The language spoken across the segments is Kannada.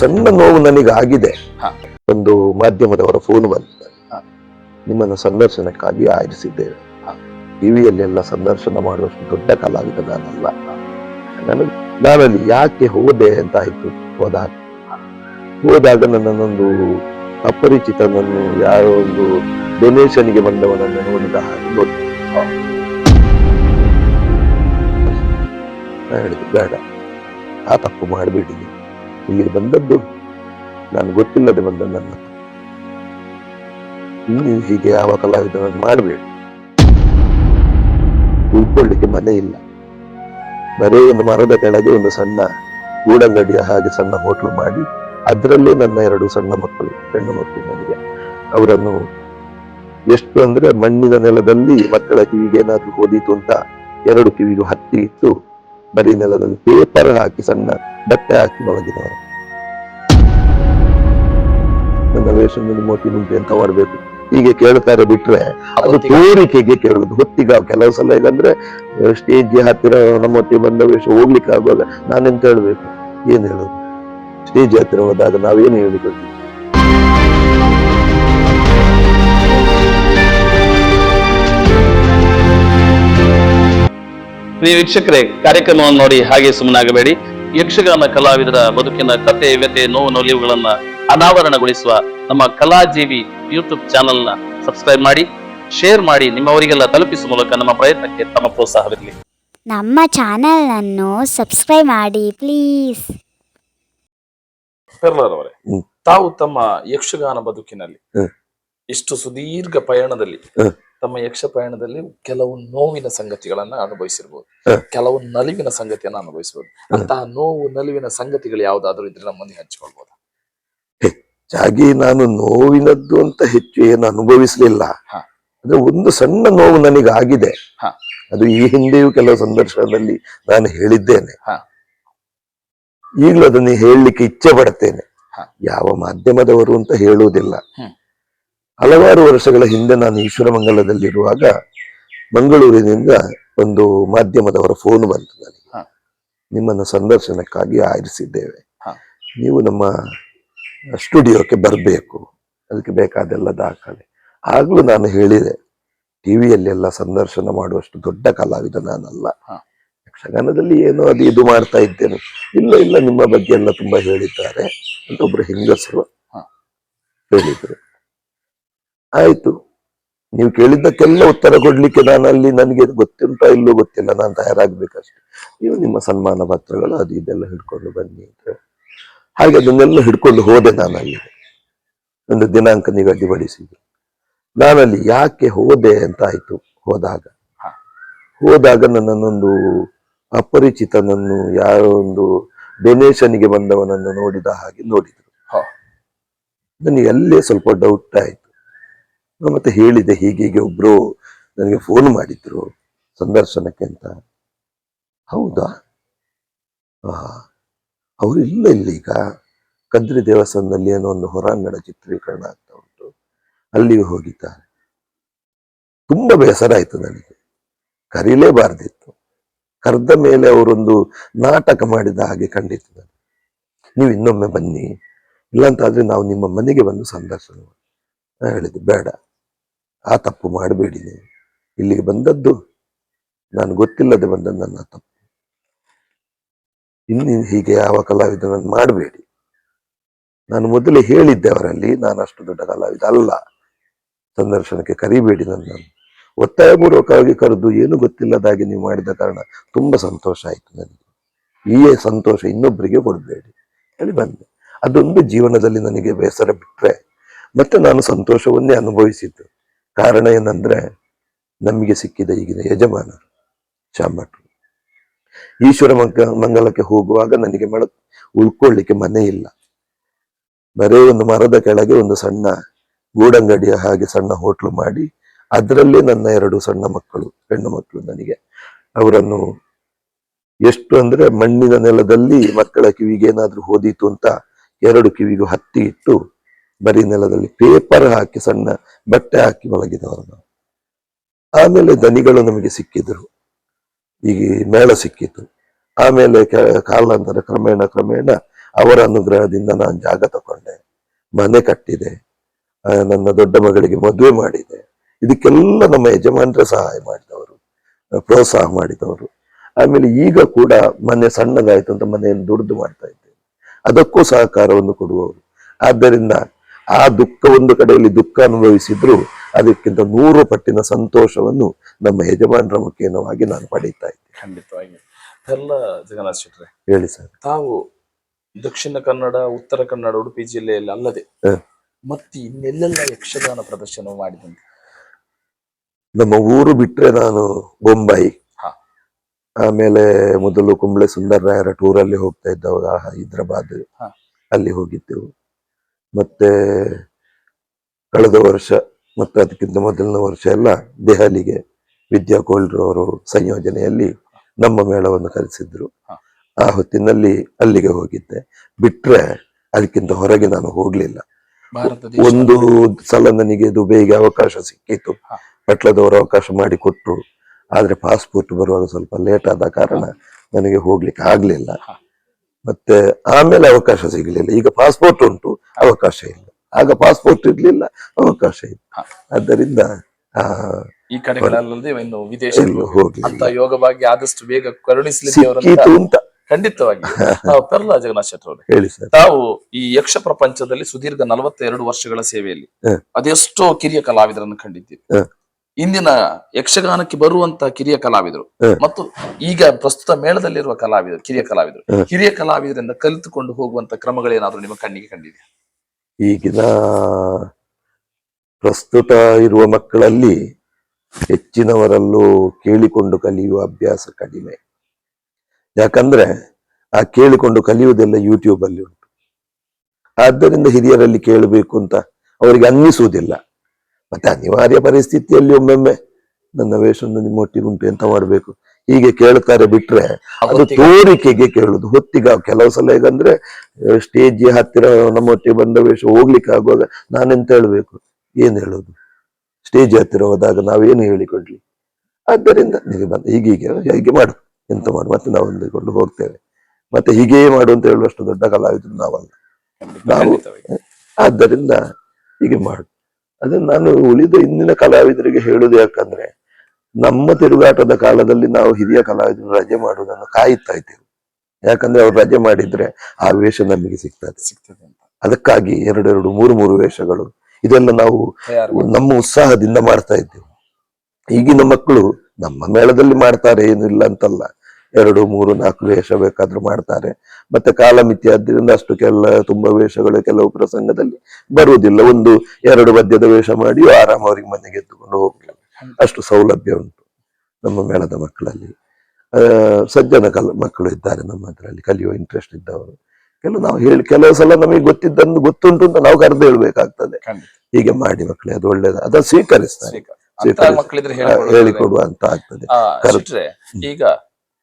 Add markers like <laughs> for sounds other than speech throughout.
ಸಣ್ಣ ನೋವು ನನಗೆ ಆಗಿದೆ ಒಂದು ಮಾಧ್ಯಮದವರ ಫೋನ್ ಬಂದ. ನಿಮ್ಮನ್ನು ಸಂದರ್ಶನಕ್ಕಾಗಿ ಆರಿಸಿದ್ದೇವೆ. ಟಿವಿಯಲ್ಲೆಲ್ಲ ಸಂದರ್ಶನ ಮಾಡುವಷ್ಟು ದೊಡ್ಡ ಕಲಾವಿದ ನಾನಲ್ಲ. ನನಗೆ ನಾನಲ್ಲಿ ಯಾಕೆ ಹೋದೆ ಅಂತ ಆಯ್ತು ಹೋದಾಗ. ಹೋದಾಗ ನನ್ನನ್ನೊಂದು ಅಪರಿಚಿತನನ್ನು ಯಾರೋ ಒಂದು ಡೊನೇಷನ್ಗೆ ಬಂದವನನ್ನು ನೋಡಿದ ಹಾಗೆ ಗೊತ್ತು ಹೇಳಿದೆ ಬೇಡ ಆ ತಪ್ಪು ಮಾಡಬೇಡಿ ಇಲ್ಲಿಗೆ ಬಂದದ್ದು ನಾನು ಗೊತ್ತಿಲ್ಲದೆ ಬಂದ ನನ್ನ ತಪ್ಪು. ಇನ್ನು ಹೀಗೆ ಯಾವ ಕಲಾವಿದನನ್ನು ಮಾಡಬೇಡಿ. ಉಳ್ಕೊಳ್ಳಿಕ್ಕೆ ಮನೆ ಇಲ್ಲ. ಬರೀ ಒಂದು ಮರದ ಕೆಳಗೆ ಒಂದು ಸಣ್ಣ ಗೂಡಂಗಡಿಯ ಹಾಗೆ ಸಣ್ಣ ಹೋಟ್ಲು ಮಾಡಿ, ಅದರಲ್ಲೇ ನನ್ನ ಎರಡು ಸಣ್ಣ ಮಕ್ಕಳು, ಹೆಣ್ಣು ಮಕ್ಕಳು ನನಗೆ. ಅವರನ್ನು ಎಷ್ಟು ಅಂದ್ರೆ ಮಣ್ಣಿನ ನೆಲದಲ್ಲಿ ಮಕ್ಕಳ ಕಿವಿಗೆ ಏನಾದ್ರೂ ಓದಿತು ಅಂತ ಎರಡು ಕಿವಿಗೂ ಹತ್ತಿ ಇಟ್ಟು ಬರೀ ನೆಲದಲ್ಲಿ ಪೇಪರ್ ಹಾಕಿ ಸಣ್ಣ ಬಟ್ಟೆ ಹಾಕಿ ಮಲಗಿದವರು ನನ್ನ ವೇಷದಲ್ಲಿ ಮೋತಿ ಮುಂಚೆ ಎಂತ ಮಾಡಬೇಕು? ಹೀಗೆ ಕೇಳ್ತಾರೆ ಬಿಟ್ರೆ ಅದು ತೋರಿಕೆಗೆ ಕೇಳುದು ಹೊತ್ತಿಗ ಕೆಲವು ಸಲ ಇಲ್ಲಂದ್ರೆ ಸ್ಟೇಜ್ ಹತ್ತಿರ ನಮ್ಮ ಬಂದ ವೇಷ ಹೋಗ್ಲಿಕ್ಕೆ ಆಗುವಾಗ ನಾನೆಂತ ಹೇಳ್ಬೇಕು? ಏನ್ ಹೇಳೋದು? ಸ್ಟೇಜ್ ಹತ್ತಿರ ಹೋದಾಗ ನಾವೇನು ಹೇಳಿಕೊಳ್ತೀವಿ? ಪ್ರಿಯ ವೀಕ್ಷಕರೇ ಕಾರ್ಯಕ್ರಮವನ್ನು ನೋಡಿ ಹಾಗೆ ಸುಮ್ಮನಾಗಬೇಡಿ. ಯಕ್ಷಗಾನ ಕಲಾವಿದರ ಬದುಕಿನ ಕತೆ ವ್ಯತೆ ನೋವು ನೊಲಿವುಗಳನ್ನ ಅನಾವರಣಗೊಳಿಸುವ ನಮ್ಮ ಕಲಾಜೀವಿ ಯೂಟ್ಯೂಬ್ ಚಾನೆಲ್ನ ಸಬ್ಸ್ಕ್ರೈಬ್ ಮಾಡಿ ಶೇರ್ ಮಾಡಿ ನಿಮ್ಮವರಿಗೆಲ್ಲ ತಲುಪಿಸುವ ಮೂಲಕ ನಮ್ಮ ಪ್ರಯತ್ನಕ್ಕೆ ತಮ್ಮ ಪ್ರೋತ್ಸಾಹವಿರಲಿ ನಮ್ಮ ಚಾನೆಲ್ನನ್ನು ಸಬ್ಸ್ಕ್ರೈಬ್ ಮಾಡಿ ಪ್ಲೀಸ್ ಅವರೇ. ತಾವು ತಮ್ಮ ಯಕ್ಷಗಾನ ಬದುಕಿನಲ್ಲಿ. ಇಷ್ಟು ಸುದೀರ್ಘ ಪಯಣದಲ್ಲಿ. ತಮ್ಮ ಯಕ್ಷ ಪ್ರಯಾಣದಲ್ಲಿ ಕೆಲವು ನೋವಿನ ಸಂಗತಿಗಳನ್ನ ಅನುಭವಿಸಿರ್ಬೋದು ಕೆಲವು ನಲಿವಿನ ಸಂಗತಿಯನ್ನ ಅನುಭವಿಸಬಹುದು ಅಂತಹ ನೋವು ನಲಿವಿನ ಸಂಗತಿಗಳು ಯಾವ್ದಾದ್ರು ಇದ್ರೆ ನಮ್ಮ ಮುಂದೆ ಹಂಚಿಕೊಳ್ಬಹುದು ಹೆಚ್ಚಾಗಿ ನಾನು ನೋವಿನದ್ದು ಅಂತ ಹೆಚ್ಚು ಏನು ಅನುಭವಿಸಲಿಲ್ಲ. ಅಂದ್ರೆ ಒಂದು ಸಣ್ಣ ನೋವು ನನಗೆ ಆಗಿದೆ. ಅದು ಈ ಹಿಂದೆಯೂ ಕೆಲವು ಸಂದರ್ಶನದಲ್ಲಿ ನಾನು ಹೇಳಿದ್ದೇನೆ. ಈಗಲೂ ಅದನ್ನು ಹೇಳಲಿಕ್ಕೆ ಇಚ್ಛೆ ಪಡ್ತೇನೆ. ಯಾವ ಮಾಧ್ಯಮದವರು ಅಂತ ಹೇಳುವುದಿಲ್ಲ. ಹಲವಾರು ವರ್ಷಗಳ ಹಿಂದೆ ನಾನು ಈಶ್ವರಮಂಗಲದಲ್ಲಿರುವಾಗ ಮಂಗಳೂರಿನಿಂದ ಒಂದು ಮಾಧ್ಯಮದವರ ಫೋನ್ ಬಂತು ನನಗೆ. ನಿಮ್ಮನ್ನು ಸಂದರ್ಶನಕ್ಕಾಗಿ ಆರಿಸಿದ್ದೇವೆ. ನೀವು ನಮ್ಮ ಸ್ಟುಡಿಯೋಕ್ಕೆ ಬರಬೇಕು. ಅದಕ್ಕೆ ಬೇಕಾದೆಲ್ಲ ದಾಖಲೆ. ಆಗಲೂ ನಾನು ಹೇಳಿದೆ ಟಿವಿಯಲ್ಲೆಲ್ಲ ಸಂದರ್ಶನ ಮಾಡುವಷ್ಟು ದೊಡ್ಡ ಕಲಾವಿದ ನಾನಲ್ಲ. ಯಕ್ಷಗಾನದಲ್ಲಿ ಏನೋ ಅದು ಇದು ಮಾಡ್ತಾ ಇದ್ದೇನೆ. ಇಲ್ಲ ಇಲ್ಲ ನಿಮ್ಮ ಬಗ್ಗೆ ಎಲ್ಲ ತುಂಬಾ ಹೇಳಿದ್ದಾರೆ ಅಂತ ಒಬ್ರು ಹೆಂಗಸರು ಹೇಳಿದ್ರು. ಆಯ್ತು ನೀವು ಕೇಳಿದ್ದಕ್ಕೆಲ್ಲ ಉತ್ತರ ಕೊಡ್ಲಿಕ್ಕೆ ನಾನು ಅಲ್ಲಿ ನನಗೆ ಗೊತ್ತುಂಟ ಇಲ್ಲೋ ಗೊತ್ತಿಲ್ಲ ನಾನು ತಯಾರಾಗ್ಬೇಕಷ್ಟೆ ನೀವು ನಿಮ್ಮ ಸನ್ಮಾನ ಪತ್ರಗಳು ಅದು ಇದೆಲ್ಲ ಹಿಡ್ಕೊಂಡು ಬನ್ನಿ ಅಂತ. ಹಾಗೆ ಅದನ್ನೆಲ್ಲ ಹಿಡ್ಕೊಂಡು ಹೋದೆ ನಾನು ಅಲ್ಲಿ ಒಂದು ದಿನಾಂಕ ನಿಗದಿಪಡಿಸಿದ್ದು ನಾನಲ್ಲಿ ಯಾಕೆ ಹೋದೆ ಅಂತ ಆಯ್ತು ಹೋದಾಗ. ಹೋದಾಗ ನನ್ನನ್ನೊಂದು ಅಪರಿಚಿತನನ್ನು ಯಾರೋ ಒಂದು ಡೊನೇಷನ್ಗೆ ಬಂದವನನ್ನು ನೋಡಿದ ಹಾಗೆ ನೋಡಿದ್ರು ಹ. ನನಗೆ ಅಲ್ಲೇ ಸ್ವಲ್ಪ ಡೌಟ್ ಆಯ್ತು ಮತ್ತೆ ಹೇಳಿದೆ ಹೀಗೆ ಹೀಗೆ ಒಬ್ರು ನನಗೆ ಫೋನ್ ಮಾಡಿದ್ರು ಸಂದರ್ಶನಕ್ಕೆ ಅಂತ. ಹೌದಾ? ಅವರು ಇಲ್ಲ ಇಲ್ಲಿ ಈಗ ಕದ್ರಿ ದೇವಸ್ಥಾನದಲ್ಲಿ ಏನೋ ಒಂದು ಹೊರಾಂಗಣ ಚಿತ್ರೀಕರಣ ಆಗ್ತಾ ಉಂಟು. ಅಲ್ಲಿಗೆ ಹೋಗಿದ್ದಾರೆ. ತುಂಬ ಬೇಸರ ಆಯ್ತು ನನಗೆ. ಕರೀಲೇಬಾರ್ದಿತ್ತು. ಕರೆದ ಮೇಲೆ ಅವರೊಂದು ನಾಟಕ ಮಾಡಿದ ಹಾಗೆ ಕಂಡಿತ್ತು ನನಗೆ. ನೀವು ಇನ್ನೊಮ್ಮೆ ಬನ್ನಿ. ಇಲ್ಲಂತಾದ್ರೆ ನಾವು ನಿಮ್ಮ ಮನೆಗೆ ಬಂದು ಸಂದರ್ಶನ ನಾನು ಹೇಳಿದೆ ಬೇಡ. ಆ ತಪ್ಪು ಮಾಡಬೇಡಿ ನೀವು. ಇಲ್ಲಿಗೆ ಬಂದದ್ದು ನಾನು ಗೊತ್ತಿಲ್ಲದೆ ಬಂದ ನನ್ನ ತಪ್ಪು. ಇನ್ನು ಹೀಗೆ ಯಾವ ಕಲಾವಿದನನ್ನು ಮಾಡಬೇಡಿ. ನಾನು ಮೊದಲೇ ಹೇಳಿದ್ದೆ ಅವರಲ್ಲಿ, ನಾನು ಅಷ್ಟು ದೊಡ್ಡ ಕಲಾವಿದ ಅಲ್ಲ. ಸಂದರ್ಶನಕ್ಕೆ ಕರಿಬೇಡಿ ನನ್ನನ್ನು. ಒತ್ತಾಯಪೂರ್ವಕವಾಗಿ ಕರೆದು ಏನು ಗೊತ್ತಿಲ್ಲದಾಗಿ ನೀವು ಮಾಡಿದ ಕಾರಣ ತುಂಬಾ ಸಂತೋಷ ಆಯ್ತು ನನಗೆ. ಈ ಸಂತೋಷ ಇನ್ನೊಬ್ಬರಿಗೆ ಕೊಡಬೇಡಿ. ಹೇಳಿ ಬಂದೆ ಅದೊಂದು ಜೀವನದಲ್ಲಿ ನನಗೆ ಬೇಸರ ಬಿಟ್ಟರೆ ಮತ್ತೆ ನಾನು ಸಂತೋಷವನ್ನೇ ಅನುಭವಿಸಿದ್ದು. ಕಾರಣ ಏನಂದ್ರೆ ನಮಗೆ ಸಿಕ್ಕಿದ ಈಗಿನ ಯಜಮಾನರು ಚಾಮಟ್ರು ಈಶ್ವರ ಮಂಗ, ಮಂಗಲಕ್ಕೆ ಹೋಗುವಾಗ ನನಗೆ ಮಳ ಉಳ್ಕೊಳ್ಳಿಕ್ಕೆ ಮನೆ ಇಲ್ಲ. ಬರೇ ಒಂದು ಮರದ ಕೆಳಗೆ ಒಂದು ಸಣ್ಣ ಗೂಡಂಗಡಿಯ ಹಾಗೆ ಸಣ್ಣ ಹೋಟ್ಲು ಮಾಡಿ, ಅದರಲ್ಲೇ ನನ್ನ ಎರಡು ಸಣ್ಣ ಮಕ್ಕಳು, ಹೆಣ್ಣು ಮಕ್ಕಳು ನನಗೆ. ಅವರನ್ನು ಎಷ್ಟು ಅಂದ್ರೆ ಮಣ್ಣಿನ ನೆಲದಲ್ಲಿ ಮಕ್ಕಳ ಕಿವಿಗೆ ಏನಾದ್ರೂ ಓದಿತು ಅಂತ ಎರಡು ಕಿವಿಗೂ ಹತ್ತಿ ಇಟ್ಟು ಬರೀ ನೆಲದಲ್ಲಿ ಪೇಪರ್ ಹಾಕಿ ಸಣ್ಣ ಬಟ್ಟೆ ಹಾಕಿ ಮಲಗಿದವರು ನಾವು. ಆಮೇಲೆ ದನಿಗಳು ನಮಗೆ ಸಿಕ್ಕಿದ್ರು. ಈಗ ಮೇಳ ಸಿಕ್ಕಿತು. ಆಮೇಲೆ ಕಾಲಾಂತರ ಕ್ರಮೇಣ ಕ್ರಮೇಣ ಅವರ ಅನುಗ್ರಹದಿಂದ ನಾನು ಜಾಗ ತಗೊಂಡೆ ಮನೆ ಕಟ್ಟಿದೆ. ನನ್ನ ದೊಡ್ಡ ಮಗಳಿಗೆ ಮದುವೆ ಮಾಡಿದೆ. ಇದಕ್ಕೆಲ್ಲ ನಮ್ಮ ಯಜಮಾನರ ಸಹಾಯ ಮಾಡಿದವರು. ಪ್ರೋತ್ಸಾಹ ಮಾಡಿದವರು. ಆಮೇಲೆ ಈಗ ಕೂಡ ಮನೆ ಸಣ್ಣದಾಯ್ತು ಅಂತ ಮನೆಯನ್ನು ದುಡ್ದು ಮಾಡ್ತಾ ಇದ್ದೇನೆ. ಅದಕ್ಕೂ ಸಹಕಾರವನ್ನು ಕೊಡುವವರು. ಆದ್ದರಿಂದ ಆ ದುಃಖ ಒಂದು ಕಡೆಯಲ್ಲಿ ದುಃಖ ಅನುಭವಿಸಿದ್ರು ಅದಕ್ಕಿಂತ ನೂರು ಪಟ್ಟಿನ ಸಂತೋಷವನ್ನು ನಮ್ಮ ಯಜಮಾನರ ಮುಖೇನವಾಗಿ ನಾನು ಪಡೀತಾ ಇದ್ದೆ ಖಂಡಿತವಾಗಿ ಎಲ್ಲ ಜಗನ್ನಾಥ್ ಶೆಟ್ರೆ ಹೇಳಿ ಸರ್ ತಾವು ದಕ್ಷಿಣ ಕನ್ನಡ ಉತ್ತರ ಕನ್ನಡ ಉಡುಪಿ ಜಿಲ್ಲೆಯಲ್ಲಿ ಅಲ್ಲದೆ. ಮತ್ತೆ ಇನ್ನೆಲ್ಲೆಲ್ಲ ಯಕ್ಷಗಾನ ಪ್ರದರ್ಶನ ಮಾಡಿದಂತೆ ನಮ್ಮ ಊರು ಬಿಟ್ರೆ ನಾನು ಬೊಂಬಾಯಿ. ಆಮೇಲೆ ಮೊದಲು ಕುಂಬ್ಳೆ ಸುಂದರರಾಯರ ಟೂರಲ್ಲಿ ಹೋಗ್ತಾ ಇದ್ದವಾಗ ಹೈದ್ರಾಬಾದ್. ಅಲ್ಲಿ ಹೋಗಿದ್ದೆವು ಮತ್ತೆ ಕಳೆದ ವರ್ಷ ಮತ್ತೆ ಅದಕ್ಕಿಂತ ಮೊದಲನೇ ವರ್ಷ ಎಲ್ಲ ದೆಹಲಿಗೆ ವಿದ್ಯಾ ಕೋಲ್ಡ್ರು ಅವರು ಸಂಯೋಜನೆಯಲ್ಲಿ ನಮ್ಮ ಮೇಳವನ್ನು ಕರೆಸಿದ್ರು. ಆ ಹೊತ್ತಿನಲ್ಲಿ ಅಲ್ಲಿಗೆ ಹೋಗಿದ್ದೆ. ಬಿಟ್ರೆ ಅದಕ್ಕಿಂತ ಹೊರಗೆ ನಾನು ಹೋಗ್ಲಿಲ್ಲ. ಒಂದು ಸಲ ನನಗೆ ದುಬೈಗೆ ಅವಕಾಶ ಸಿಕ್ಕಿತ್ತು. ಪಟ್ಲದವರು ಅವಕಾಶ ಮಾಡಿ ಕೊಟ್ಟರು ಆದ್ರೆ ಪಾಸ್ಪೋರ್ಟ್ ಬರುವಾಗ ಸ್ವಲ್ಪ ಲೇಟ್ ಆದ ಕಾರಣ ನನಗೆ ಹೋಗ್ಲಿಕ್ಕೆ ಆಗ್ಲಿಲ್ಲ. ಮತ್ತೆ ಆಮೇಲೆ ಅವಕಾಶ ಸಿಗಲಿಲ್ಲ. ಈಗ ಪಾಸ್ಪೋರ್ಟ್ ಉಂಟು ಅವಕಾಶ ಇಲ್ಲ. ಆಗ ಪಾಸ್ಪೋರ್ಟ್ ಇರ್ಲಿಲ್ಲ ಅವಕಾಶ ಇಲ್ಲ. ಆದ್ದರಿಂದ ಈ ಕಡೆಗಳಲ್ಲದೆ ಇನ್ನು ವಿದೇಶ ಅಂತ ಯೋಗ ಭಾಗ್ಯ ಆದಷ್ಟು ಬೇಗ ಕರುಣಿಸಲಿಕ್ಕೆ ಅಂತ. ಖಂಡಿತವಾಗಿ. <laughs> ತಾವು ಪೆರ್ಲ ಜಗನ್ನಾಥ್ ಶೆಟ್ರ್ ಅವರೇ. ಹೇಳಿ ಸರ್. ತಾವು ಈ ಯಕ್ಷ ಪ್ರಪಂಚದಲ್ಲಿ ಸುದೀರ್ಘ ನಲವತ್ತೆರಡು ವರ್ಷಗಳ ಸೇವೆಯಲ್ಲಿ. ಅದೆಷ್ಟೋ ಕಿರಿಯ ಕಲಾವಿದರನ್ನು ಕಂಡಿದ್ದೀರಿ. ಇಂದಿನ ಯಕ್ಷಗಾನಕ್ಕೆ ಬರುವಂತ ಕಿರಿಯ ಕಲಾವಿದರು ಮತ್ತು ಈಗ ಪ್ರಸ್ತುತ ಮೇಳದಲ್ಲಿರುವ ಕಲಾವಿದರು ಕಿರಿಯ ಕಲಾವಿದರು. ಕಿರಿಯ ಕಲಾವಿದರಿಂದ ಕಲಿತುಕೊಂಡು ಹೋಗುವಂತ ಕ್ರಮಗಳೇನಾದ್ರೂ ನಿಮ್ಮ ಕಣ್ಣಿಗೆ ಕಂಡಿದೆ ಈಗಿನ ಪ್ರಸ್ತುತ ಇರುವ ಮಕ್ಕಳಲ್ಲಿ ಹೆಚ್ಚಿನವರಲ್ಲೂ ಕೇಳಿಕೊಂಡು ಕಲಿಯುವ ಅಭ್ಯಾಸ ಕಡಿಮೆ. ಯಾಕಂದ್ರೆ ಆ ಕೇಳಿಕೊಂಡು ಕಲಿಯುವುದೆಲ್ಲ ಯೂಟ್ಯೂಬ್ ಅಲ್ಲಿ ಉಂಟು. ಆದ್ದರಿಂದ ಹಿರಿಯರಲ್ಲಿ ಕೇಳಬೇಕು ಅಂತ ಅವರಿಗೆ ಅನ್ನಿಸುವುದಿಲ್ಲ. ಮತ್ತೆ ಅನಿವಾರ್ಯ ಪರಿಸ್ಥಿತಿಯಲ್ಲಿ ಒಮ್ಮೊಮ್ಮೆ ನನ್ನ ವೇಷವನ್ನು ನಿಮ್ಮೊಟ್ಟಿಗೆ ಉಂಟು ಎಂತ ಮಾಡಬೇಕು? ಹೀಗೆ ಕೇಳ್ತಾರೆ ಬಿಟ್ರೆ ಅದು ತೋರಿಕೆಗೆ ಕೇಳುದು. ಹೊತ್ತಿಗ ಕೆಲವು ಸಲ ಹೇಗಂದ್ರೆ ಸ್ಟೇಜ್ ಹತ್ತಿರ ನಮ್ಮೊಟ್ಟಿಗೆ ಬಂದ ವೇಷ ಹೋಗ್ಲಿಕ್ಕೆ ಆಗುವಾಗ ನಾನೆಂತ ಹೇಳ್ಬೇಕು? ಏನ್ ಹೇಳೋದು? ಸ್ಟೇಜ್ ಹತ್ತಿರ ಹೋದಾಗ ನಾವೇನು ಹೇಳಿಕೊಡ್ಲಿ? ಆದ್ದರಿಂದ ನಿಮಗೆ ಬಂದ ಹೀಗೀಗೆ ಹೀಗೆ ಮಾಡು. ಎಂತ ಮಾಡು? ಮತ್ತೆ ನಾವು ಹೊಂದಿಕೊಂಡು ಹೋಗ್ತೇವೆ. ಮತ್ತೆ ಹೀಗೇ ಮಾಡು ಅಂತ ಹೇಳುವಷ್ಟು ದೊಡ್ಡ ಕಲಾವಿದರು ನಾವಲ್ಲ. ನಾವು ಆದ್ದರಿಂದ ಹೀಗೆ ಮಾಡು. ಅದನ್ನ ನಾನು ಉಳಿದ ಇಂದಿನ ಕಲಾವಿದರಿಗೆ ಹೇಳುದು ಯಾಕಂದ್ರೆ ನಮ್ಮ ತಿರುಗಾಟದ ಕಾಲದಲ್ಲಿ ನಾವು ಹಿರಿಯ ಕಲಾವಿದರು ರಜೆ ಮಾಡುವುದನ್ನು ಕಾಯುತ್ತಾ ಇದ್ದೇವೆ. ಯಾಕಂದ್ರೆ ಅವ್ರು ರಜೆ ಮಾಡಿದ್ರೆ ಆ ವೇಷ ನಮಗೆ ಸಿಗ್ತದೆ. ಸಿಗ್ತದೆ ಅದಕ್ಕಾಗಿ ಎರಡೆರಡು ಮೂರು ಮೂರು ವೇಷಗಳು ಇದೆಲ್ಲ ನಾವು ನಮ್ಮ ಉತ್ಸಾಹದಿಂದ ಮಾಡ್ತಾ ಇದ್ದೆವು. ಈಗಿನ ಮಕ್ಕಳು ನಮ್ಮ ಮೇಳದಲ್ಲಿ ಮಾಡ್ತಾರೆ ಏನು ಇಲ್ಲ ಅಂತಲ್ಲ. ಎರಡು ಮೂರು ನಾಲ್ಕು ವೇಷ ಬೇಕಾದ್ರೂ ಮಾಡ್ತಾರೆ. ಮತ್ತೆ ಕಾಲಮಿತಿ ಆದ್ದರಿಂದ ಅಷ್ಟು ಕೆಲ ತುಂಬಾ ವೇಷಗಳು ಕೆಲವು ಪ್ರಸಂಗದಲ್ಲಿ ಬರುವುದಿಲ್ಲ. ಒಂದು ಎರಡು ಪದ್ಯದ ವೇಷ ಮಾಡಿ ಆರಾಮ ಅವರಿಗೆ ಮನೆಗೆ ಎತ್ತುಕೊಂಡು ಹೋಗ್ಲಿಲ್ಲ. ಅಷ್ಟು ಸೌಲಭ್ಯ ಉಂಟು ನಮ್ಮ ಮೇಳದ ಮಕ್ಕಳಲ್ಲಿ. ಸಜ್ಜನ ಕಲ ಮಕ್ಕಳು ಇದ್ದಾರೆ ನಮ್ಮ ಅದರಲ್ಲಿ ಕಲಿಯುವ ಇಂಟ್ರೆಸ್ಟ್ ಇದ್ದವರು. ಕೆಲವು ನಾವು ಹೇಳಿ ಕೆಲವು ಸಲ ನಮಗೆ ಗೊತ್ತಿದ್ದನ್ನು ಗೊತ್ತುಂಟು ಅಂತ ನಾವು ಕರೆದು ಹೇಳ್ಬೇಕಾಗ್ತದೆ. ಹೀಗೆ ಮಾಡಿ ಮಕ್ಕಳೇ ಅದು ಒಳ್ಳೇದು. ಅದನ್ನು ಸ್ವೀಕರಿಸ್ತಾರೆ. ಹೇಳಿಕೊಡುವ ಅಂತ ಆಗ್ತದೆ. ಈಗ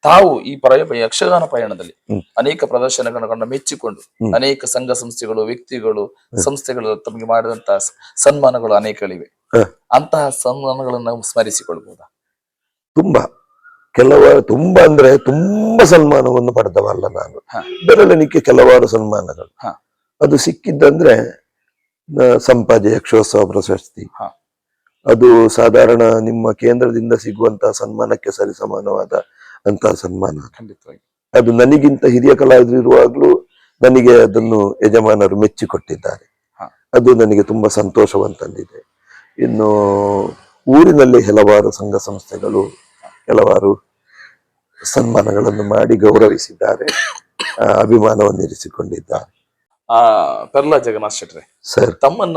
ತಾವು ಈ ಪರಯ ಯಕ್ಷಗಾನ ಪಯಣದಲ್ಲಿ ಅನೇಕ ಪ್ರದರ್ಶನಗಳನ್ನು ಕಂಡು ಮೆಚ್ಚಿಕೊಂಡು ಅನೇಕ ಸಂಘ ಸಂಸ್ಥೆಗಳು ವ್ಯಕ್ತಿಗಳು ಸಂಸ್ಥೆಗಳು ತಮಗೆ ಮಾಡಿದಂತಹ ಸನ್ಮಾನಗಳು ಅನೇಕಗಳಿವೆ. ಅಂತಹ ಸನ್ಮಾನಗಳನ್ನು ನಾವು ಸ್ಮರಿಸಿಕೊಳ್ಬಹುದಾ ತುಂಬಾ. ಕೆಲವರು ತುಂಬಾ ಅಂದ್ರೆ ತುಂಬಾ ಸನ್ಮಾನವನ್ನು ಪಡೆದವಲ್ಲ ನಾನು. ಬೆರಳೆಣಿಕೆ ಕೆಲವಾರು ಸನ್ಮಾನಗಳು. ಅದು ಸಿಕ್ಕಿದ್ದಂದ್ರೆ ಸಂಪಾದ ಸಂಪಾಜೆ ಯಕ್ಷೋತ್ಸವ ಪ್ರಶಸ್ತಿ. ಅದು ಸಾಧಾರಣ ನಿಮ್ಮ ಕೇಂದ್ರದಿಂದ ಸಿಗುವಂತಹ ಸನ್ಮಾನಕ್ಕೆ ಸರಿಸಮಾನವಾದ ಅಂತಹ ಸನ್ಮಾನ. ಖಂಡಿತವಾಗಿ. ಅದು ನನಗಿಂತ ಹಿರಿಯ ಕಲಾವಿದರು ಇರುವಾಗಲೂ ನನಗೆ ಅದನ್ನು ಯಜಮಾನರು ಮೆಚ್ಚಿಕೊಟ್ಟಿದ್ದಾರೆ. ಅದು ನನಗೆ ತುಂಬಾ ಸಂತೋಷವನ್ನು ತಂದಿದೆ. ಇನ್ನು ಊರಿನಲ್ಲಿ ಹಲವಾರು ಸಂಘ ಸಂಸ್ಥೆಗಳು ಕೆಲವಾರು ಸನ್ಮಾನಗಳನ್ನು ಮಾಡಿ ಗೌರವಿಸಿದ್ದಾರೆ. ಆ, ಅಭಿಮಾನವನ್ನು ಇರಿಸಿಕೊಂಡಿದ್ದಾರೆ. ಆ ಪೆರ್ಲಾ ಜಗನ್ನಾಥ್ ಶೆಟ್ರೆ ಸರ್. ತಮ್ಮನ್ನ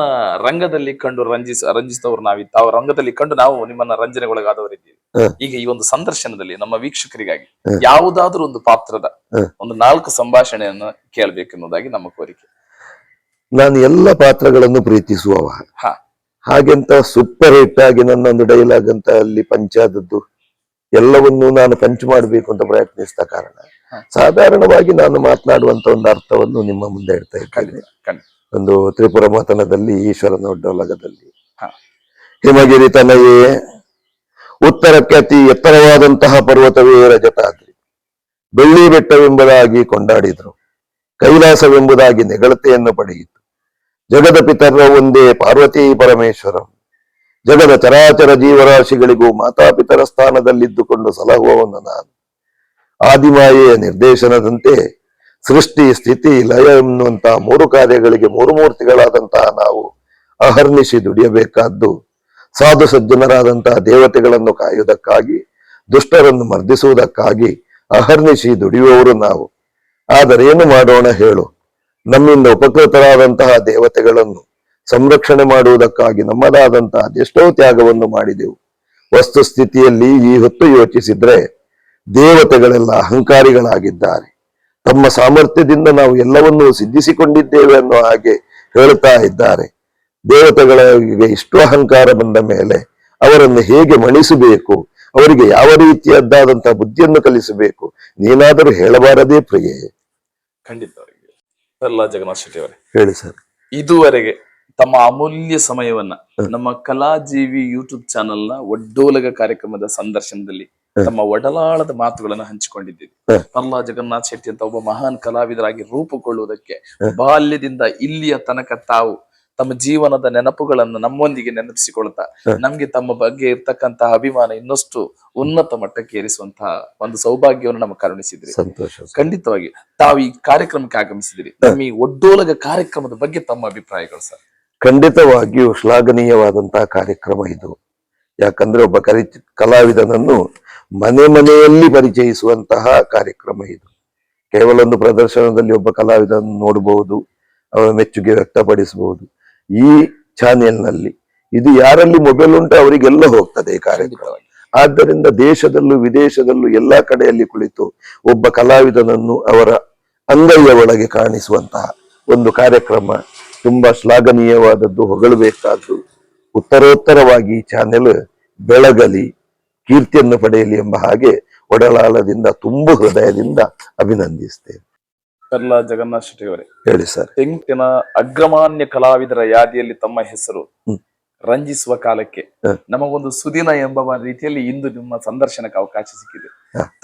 ರಂಗದಲ್ಲಿ ಕಂಡು ರಂಜಿಸ ರಂಜಿಸಿದವರು ನಾವಿ ತಾವು ರಂಗದಲ್ಲಿ ಕಂಡು ನಾವು ನಿಮ್ಮನ್ನ ರಂಜನೆಗೊಳಗಾದವರಿದ್ದೀವಿ. ಈಗ ಈ ಒಂದು ಸಂದರ್ಶನದಲ್ಲಿ ನಮ್ಮ ವೀಕ್ಷಕರಿಗಾಗಿ. ಯಾವುದಾದ್ರೂ ಒಂದು ಪಾತ್ರದ ಒಂದು ನಾಲ್ಕು ಸಂಭಾಷಣೆಯನ್ನು ಕೇಳಬೇಕೆನ್ನುವುದಾಗಿ ನಮ್ಮ ಕೋರಿಕೆ ನಾನು ಎಲ್ಲ ಪಾತ್ರಗಳನ್ನು ಪ್ರೀತಿಸುವವ. ಹಾಗೆಂತ ಸೂಪರ್ ಹಿಟ್ ಆಗಿ ನನ್ನೊಂದು ಡೈಲಾಗ್ ಅಂತ ಅಲ್ಲಿ ಪಂಚಾದದ್ದು ಎಲ್ಲವನ್ನೂ ನಾನು ಪಂಚ್ ಮಾಡಬೇಕು ಅಂತ ಪ್ರಯತ್ನಿಸಿದ ಕಾರಣ. ಸಾಧಾರಣವಾಗಿ ನಾನು ಮಾತನಾಡುವಂತ ಒಂದು ಅರ್ಥವನ್ನು ನಿಮ್ಮ ಮುಂದೆ ಇಡ್ತಾ ಇದ್ದೇನೆ ಒಂದು ತ್ರಿಪುರ ಮಾತನದಲ್ಲಿ ಈಶ್ವರನ ಒಡ್ಡೊಲಗದಲ್ಲಿ ಹ. ಹಿಮಗಿರಿ ತನಯೇ ಉತ್ತರಕ್ಕೆ ಅತಿ ಎತ್ತರವಾದಂತಹ ಪರ್ವತವೇ ರಜತಾದ್ರಿ. ಬೆಳ್ಳಿ ಬೆಟ್ಟವೆಂಬುದಾಗಿ ಕೊಂಡಾಡಿದರು. ಕೈಲಾಸವೆಂಬುದಾಗಿ ನೆಗಳತೆಯನ್ನು ಪಡೆಯಿತು. ಜಗದ ಪಿತರ ಒಂದೇ ಪಾರ್ವತಿ ಪರಮೇಶ್ವರ. ಜಗದ ಚರಾಚರ ಜೀವರಾಶಿಗಳಿಗೂ ಮಾತಾಪಿತರ ಸ್ಥಾನದಲ್ಲಿದ್ದುಕೊಂಡು ಸಲಹುವವನು ನಾನು. ಆದಿಮಾಯೆಯ ನಿರ್ದೇಶನದಂತೆ ಸೃಷ್ಟಿ, ಸ್ಥಿತಿ, ಲಯ ಎನ್ನುವಂತಹ ಮೂರು ಕಾರ್ಯಗಳಿಗೆ ಮೂರು ಮೂರ್ತಿಗಳಾದಂತಹ ನಾವು ಅಹರ್ನಿಶಿ ದುಡಿಯಬೇಕಾದ್ದು ಸಾಧು ಸಜ್ಜನರಾದಂತಹ ದೇವತೆಗಳನ್ನು ಕಾಯುವುದಕ್ಕಾಗಿ, ದುಷ್ಟರನ್ನು ಮರ್ದಿಸುವುದಕ್ಕಾಗಿ ಅಹರ್ನಿಶಿ ದುಡಿಯುವವರು ನಾವು. ಆದರೆ ಏನು ಮಾಡೋಣ ಹೇಳು. ನಮ್ಮಿಂದ ಉಪಕೃತರಾದಂತಹ ದೇವತೆಗಳನ್ನು ಸಂರಕ್ಷಣೆ ಮಾಡುವುದಕ್ಕಾಗಿ ನಮ್ಮದಾದಂತಹ ಅದೆಷ್ಟೋ ತ್ಯಾಗವನ್ನು ಮಾಡಿದೆವು. ವಸ್ತುಸ್ಥಿತಿಯಲ್ಲಿ ಈ ಹೊತ್ತು ಯೋಚಿಸಿದ್ರೆ ದೇವತೆಗಳೆಲ್ಲ ಅಹಂಕಾರಿಗಳಾಗಿದ್ದಾರೆ. ತಮ್ಮ ಸಾಮರ್ಥ್ಯದಿಂದ ನಾವು ಎಲ್ಲವನ್ನೂ ಸಿದ್ಧಿಸಿಕೊಂಡಿದ್ದೇವೆ ಅನ್ನೋ ಹಾಗೆ ಹೇಳ್ತಾ ಇದ್ದಾರೆ. ದೇವತೆಗಳಿಗೆ ಇಷ್ಟು ಅಹಂಕಾರ ಬಂದ ಮೇಲೆ ಅವರನ್ನು ಹೇಗೆ ಮಣಿಸಬೇಕು ಅವರಿಗೆ ಯಾವ ರೀತಿಯದ್ದಾದಂತಹ ಬುದ್ಧಿಯನ್ನು ಕಲಿಸಬೇಕು ನೀನಾದರೂ ಹೇಳಬಾರದೇ ಪ್ರಿಯೆ? ಖಂಡಿತವಾಗಿ ಎಲ್ಲ ಜಗನ್ನಾಥ್ ಶೆಟ್ಟಿ ಅವರೇ. ಹೇಳಿ ಸರ್. ಇದುವರೆಗೆ ತಮ್ಮ ಅಮೂಲ್ಯ ಸಮಯವನ್ನ ನಮ್ಮ ಕಲಾಜೀವಿ ಯೂಟ್ಯೂಬ್ ಚಾನೆಲ್ನ ಒಡ್ಡೋಲಗ ಕಾರ್ಯಕ್ರಮದ ಸಂದರ್ಶನದಲ್ಲಿ ತಮ್ಮ ಒಡಲಾಳದ ಮಾತುಗಳನ್ನು ಹಂಚಿಕೊಂಡಿದ್ದೀರಿ. ಪ್ರಹ್ಲಾದ್ ಪರ್ಲಾ ಜಗನ್ನಾಥ್ ಶೆಟ್ಟಿ ಅಂತ ಒಬ್ಬ ಮಹಾನ್ ಕಲಾವಿದರಾಗಿ ರೂಪುಗೊಳ್ಳುವುದಕ್ಕೆ ಬಾಲ್ಯದಿಂದ ಇಲ್ಲಿಯ ತನಕ ತಾವು ತಮ್ಮ ಜೀವನದ ನೆನಪುಗಳನ್ನು ನಮ್ಮೊಂದಿಗೆ ನೆನಪಿಸಿಕೊಳ್ತಾ ನಮ್ಗೆ ತಮ್ಮ ಬಗ್ಗೆ ಇರ್ತಕ್ಕಂತಹ ಅಭಿಮಾನ ಇನ್ನಷ್ಟು ಉನ್ನತ ಮಟ್ಟಕ್ಕೆ ಏರಿಸುವಂತಹ ಒಂದು ಸೌಭಾಗ್ಯವನ್ನು ನಮ್ಗೆ ಕರುಣಿಸಿದ್ರಿ. ಸಂತೋಷ ಖಂಡಿತವಾಗಿ. ತಾವು ಈ ಕಾರ್ಯಕ್ರಮಕ್ಕೆ ಆಗಮಿಸಿದ್ರಿ. ನಮ್ಮ ಈ ಒಡ್ಡೋಲಗ ಕಾರ್ಯಕ್ರಮದ ಬಗ್ಗೆ ತಮ್ಮ ಅಭಿಪ್ರಾಯಗಳು ಸರ್? ಖಂಡಿತವಾಗಿಯೂ ಶ್ಲಾಘನೀಯವಾದಂತಹ ಕಾರ್ಯಕ್ರಮ ಇದು. ಯಾಕಂದ್ರೆ ಒಬ್ಬ ಕರಿ ಕಲಾವಿದನನ್ನು ಮನೆ ಮನೆಯಲ್ಲಿ ಪರಿಚಯಿಸುವಂತಹ ಕಾರ್ಯಕ್ರಮ ಇದು. ಕೇವಲ ಒಂದು ಪ್ರದರ್ಶನದಲ್ಲಿ ಒಬ್ಬ ಕಲಾವಿದನನ್ನು ನೋಡಬಹುದು ಅವರ ಮೆಚ್ಚುಗೆ ವ್ಯಕ್ತಪಡಿಸಬಹುದು. ಈ ಚಾನೆಲ್ನಲ್ಲಿ. ಇದು ಯಾರಲ್ಲಿ ಮೊಬೈಲ್ ಉಂಟು ಅವರಿಗೆಲ್ಲ ಹೋಗ್ತದೆ ಈ ಕಾರ್ಯಕ್ರಮ. ಆದ್ದರಿಂದ ದೇಶದಲ್ಲೂ ವಿದೇಶದಲ್ಲೂ ಎಲ್ಲಾ ಕಡೆಯಲ್ಲಿ ಕುಳಿತು ಒಬ್ಬ ಕಲಾವಿದನನ್ನು ಅವರ ಅಂಗೈಯ ಒಳಗೆ ಕಾಣಿಸುವಂತಹ ಒಂದು ಕಾರ್ಯಕ್ರಮ ತುಂಬಾ ಶ್ಲಾಘನೀಯವಾದದ್ದು ಹೊಗಳಬೇಕಾದ್ದು. ಉತ್ತರೋತ್ತರವಾಗಿ ಈ ಚಾನೆಲ್ ಬೆಳಗಲಿ ಕೀರ್ತಿಯನ್ನು ಪಡೆಯಲಿ ಎಂಬ ಹಾಗೆ ಒಡಲಾಳದಿಂದ ತುಂಬು ಹೃದಯದಿಂದ ಅಭಿನಂದಿಸ್ತೇನೆ. ಪರ್ಲ ಜಗನ್ನಾಥ್ ಶೆಟ್ಟಿ ಅವರೇ ಹೇಳಿ ಸರ್. ತೆಂಕಿನ ಅಗ್ರಮಾನ್ಯ ಕಲಾವಿದರ ಯಾದಿಯಲ್ಲಿ ತಮ್ಮ ಹೆಸರು. ರಂಜಿಸುವ ಕಾಲಕ್ಕೆ ನಮಗೊಂದು ಸುದಿನ ಎಂಬ ರೀತಿಯಲ್ಲಿ ಇಂದು ನಿಮ್ಮ ಸಂದರ್ಶನಕ್ಕೆ ಅವಕಾಶ ಸಿಕ್ಕಿದೆ.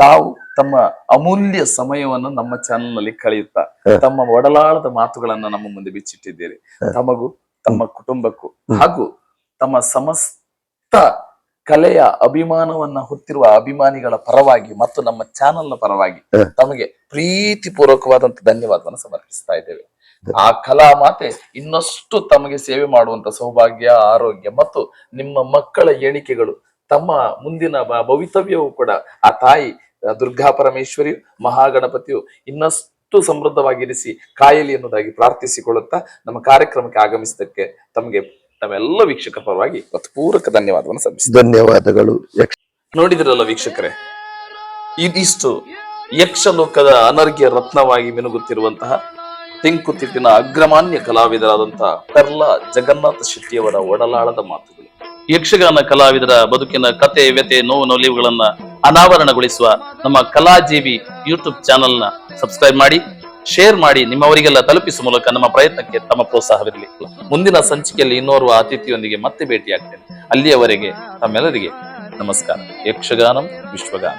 ತಾವು ತಮ್ಮ ಅಮೂಲ್ಯ ಸಮಯವನ್ನು ನಮ್ಮ ಚಾನೆಲ್ನಲ್ಲಿ ಕಳೆಯುತ್ತಾ ತಮ್ಮ ಒಡಲಾಳದ ಮಾತುಗಳನ್ನು ನಮ್ಮ ಮುಂದೆ ಬಿಚ್ಚಿಟ್ಟಿದ್ದೀರಿ. ತಮಗೂ ತಮ್ಮ ಕುಟುಂಬಕ್ಕೂ ಹಾಗೂ ತಮ್ಮ ಸಮಸ್ತ ಕಲೆಯ ಅಭಿಮಾನವನ್ನ ಹೊತ್ತಿರುವ ಅಭಿಮಾನಿಗಳ ಪರವಾಗಿ ಮತ್ತು ನಮ್ಮ ಚಾನೆಲ್ನ ಪರವಾಗಿ ತಮಗೆ ಪ್ರೀತಿ ಪೂರ್ವಕವಾದಂತ ಧನ್ಯವಾದವನ್ನು ಸಮರ್ಪಿಸ್ತಾ ಇದ್ದೇವೆ. ಆ ಕಲಾ ಮಾತೆ ಇನ್ನಷ್ಟು ತಮಗೆ ಸೇವೆ ಮಾಡುವಂತ ಸೌಭಾಗ್ಯ ಆರೋಗ್ಯ ಮತ್ತು ನಿಮ್ಮ ಮಕ್ಕಳ ಎಣಿಕೆಗಳು ತಮ್ಮ ಮುಂದಿನ ಭವಿತವ್ಯವು ಕೂಡ ಆ ತಾಯಿ ದುರ್ಗಾ ಪರಮೇಶ್ವರಿಯು ಮಹಾಗಣಪತಿಯು ಇನ್ನಷ್ಟು ಸಮೃದ್ಧವಾಗಿರಿಸಿ ಕಾಯಲಿ ಎನ್ನುವುದಾಗಿ ಪ್ರಾರ್ಥಿಸಿಕೊಳ್ಳುತ್ತಾ ನಮ್ಮ ಕಾರ್ಯಕ್ರಮಕ್ಕೆ ಆಗಮಿಸಿದ್ದಕ್ಕೆ ತಮಗೆ ನಮ್ಮೆಲ್ಲ ವೀಕ್ಷಕರ ಪರವಾಗಿ ಪೂರಕ ಧನ್ಯವಾದವನ್ನು ಸಲ್ಲಿಸಿ. ಧನ್ಯವಾದಗಳು. ನೋಡಿದ್ರಲ್ಲ ವೀಕ್ಷಕರೇ ಇದಿಷ್ಟು ಯಕ್ಷಲೋಕದ ಅನರ್ಘ್ಯ ರತ್ನವಾಗಿ ಮಿನುಗುತ್ತಿರುವಂತಹ ತೆಂಕುತಿಟ್ಟಿನ ಅಗ್ರಮಾನ್ಯ ಕಲಾವಿದರಾದಂತಹ ಪೆರ್ಲಾ ಜಗನ್ನಾಥ ಶೆಟ್ಟಿಯವರ ಒಡಲಾಳದ ಮಾತುಗಳು. ಯಕ್ಷಗಾನ ಕಲಾವಿದರ ಬದುಕಿನ ಕತೆ ವ್ಯತೆ ನೋವು ನೊಲಿವುಗಳನ್ನ ಅನಾವರಣಗೊಳಿಸುವ ನಮ್ಮ ಕಲಾಜೀವಿ ಯೂಟ್ಯೂಬ್ ಚಾನೆಲ್ನ ಸಬ್ಸ್ಕ್ರೈಬ್ ಮಾಡಿ. ಶೇರ್ ಮಾಡಿ ನಿಮ್ಮವರಿಗೆಲ್ಲ ತಲುಪಿಸುವ ಮೂಲಕ ನಮ್ಮ ಪ್ರಯತ್ನಕ್ಕೆ ತಮ್ಮ ಪ್ರೋತ್ಸಾಹವಿರಲಿ. ಮುಂದಿನ ಸಂಚಿಕೆಯಲ್ಲಿ ಇನ್ನೋರ್ವ ಅತಿಥಿಯೊಂದಿಗೆ ಮತ್ತೆ ಭೇಟಿಯಾಗ್ತೇನೆ. ಅಲ್ಲಿಯವರೆಗೆ ತಮ್ಮೆಲ್ಲರಿಗೆ ನಮಸ್ಕಾರ. ಯಕ್ಷಗಾನಂ ವಿಶ್ವಗಾನ.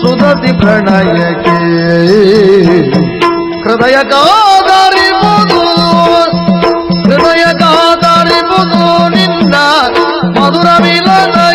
ಸುಧತಿ ಪ್ರಣಯಕ್ಕೆ ಹೃದಯ ಕಾದಾರಿ ಹೃದಯ ಕಾದರಿಬುದು ನಿನ್ನ ಮಧುರ ಮಿಲನ